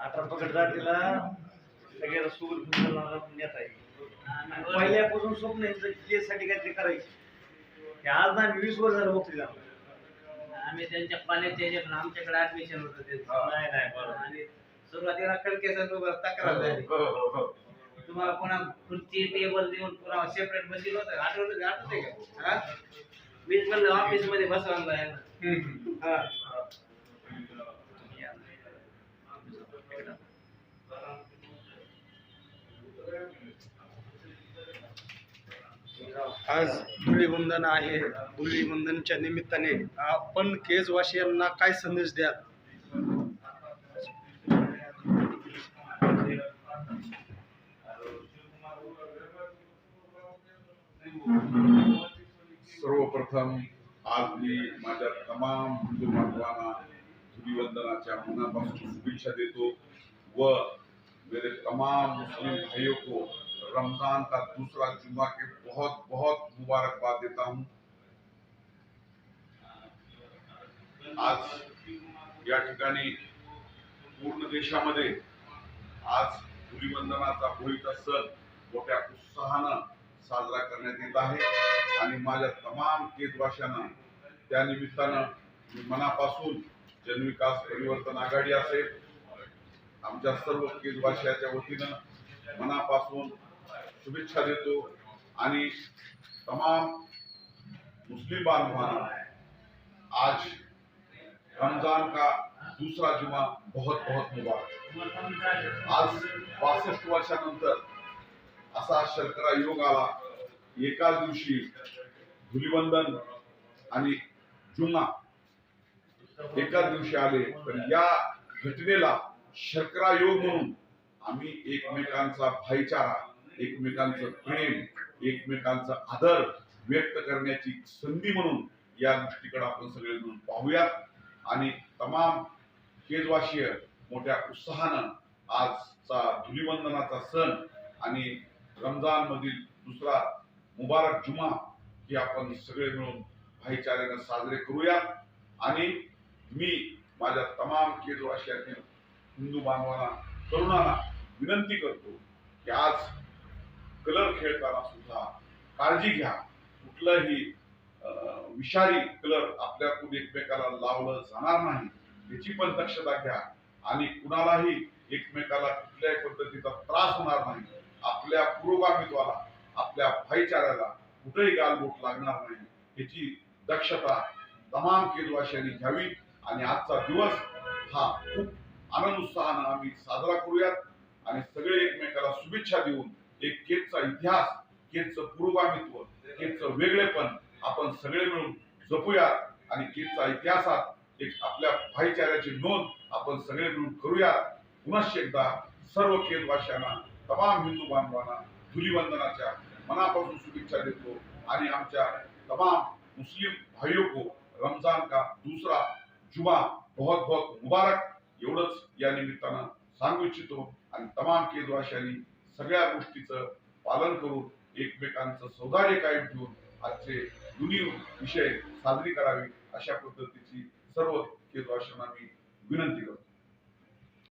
अठरा पकड जातीला सगळ्याला सुगल फुलला नेता येईल पहिल्यापासून स्वप्न आहे जिल्ह्यासाठी काहीतरी करायचे. ते आज ना वीस वर्ष झालं बघतोय जाणं. आम्ही त्यांच्या पाण्याच्या ह्याच्यातून आमच्याकडे ऍडमिशन होतं त्यांचं नाही नाही बरोबर. आणि सुरुवातीला खडकेसर तक्रार झाली हो, हो, हो. तुम्हाला पुन्हा खुर्ची टेबल देऊन पुन्हा सेपरेट बसील होतं आठवलं आठवते का हा? मीच म्हणलं ऑफिसमध्ये बसवायला. हा. आज धुलीवंदन आहे धुलीवंदनच्या निमित्ताने आपण केजवासियांना काय संदेश द्याल सर्वप्रथम आज मी माझ्या तमाम हिंदू बांधवांना धुलीवंदनाच्या मनापासून शुभेच्छा देतो व मेरे तमाम मुस्लिम भाइयों को रमजान का दूसरा जुमा के बहुत बहुत मुबारकबाद देता हूँ। आज या ठिकाणी पूर्ण देशामध्ये आज धुलीवंदनाचा होळीचा सण मोठ्या उत्साहानं साजरा करण्यात येत आहे. आणि माझ्या तमाम केतवाशांना त्या निमित्तानं मी मनापासून जनविकास परिवर्तन आघाडी असेल आमच्या सर्व केतवाशियाच्या वतीनं मनापासून शुभेच्छा देतो. आणि तमाम मुस्लिम बांधवांना आज रमजान का दूसरा जुमा बहुत बहुत मुबारक. आज बासष्ट वर्षानंतर असा शर्करा योग आला एका दिवशी धुलिवंदन आणि जुम्मा एका दिवशी आले. तर या घटनेला शर्करा योग म्हणून आम्ही एकमेकांचा भाईचारा एकमेकांचं प्रेम एकमेकांचा आदर व्यक्त करण्याची संधी म्हणून या गोष्टीकडे आपण सगळे मिळून पाहूयात. आणि तमाम केजवाशीय मोठ्या उत्साहानं आजचा धुलिवंदनाचा सण आणि रमजान मधील दुसरा मुबारक जुमा हे आपण सगळे मिळून भाईचाऱ्यानं साजरे करूया. आणि मी माझ्या तमाम केजवाशियातील हिंदू बांधवांना तरुणांना विनंती करतो की आज कलर खेळताना सुद्धा काळजी घ्या. कुठलंही अं, विषारी कलर आपल्याकडून एकमेकाला लावलं जाणार नाही. याची पण दक्षता घ्या. आणि कुणालाही एकमेकाला कुठल्याही पद्धतीचा त्रास होणार नाही. आपल्या पुरोगामित्वाला आपल्या भाईचाराला कुठेही गालबोट लागणार नाही याची दक्षता तमाम केजवाशांनी घ्यावी आणि आजचा दिवस हा खूप आनंद उत्साहानं आम्ही साजरा करूयात आणि सगळे एकमेकाला शुभेच्छा देऊन एक केजचा इतिहास केजचं पुरोगामित्व केजचं वेगळेपण आपण सगळे मिळून जपूयात आणि केजचा इतिहासात एक आपल्या भाईचाऱ्याची नोंद आपण सगळे मिळून करूयात. पुनश्च एकदा सर्व केजवाशांना तमाम हिंदू बांधवांना धुलीवंदनाच्या मनापासून शुभेच्छा देतो आणि आमच्या तमाम मुस्लिम भाइयों को रमजान का दूसरा जुमा बहुत बहुत मुबारक एवढंच या निमित्तानं सांगू इच्छितो आणि तमाम केजवाशांनी सगळ्या गोष्टीचं पालन करून एकमेकांचं सौदार्य कायम ठेवून आजचे दोन्ही विषय साजरी करावी अशा पद्धतीची सर्व केजवाशांना मी विनंती करतो.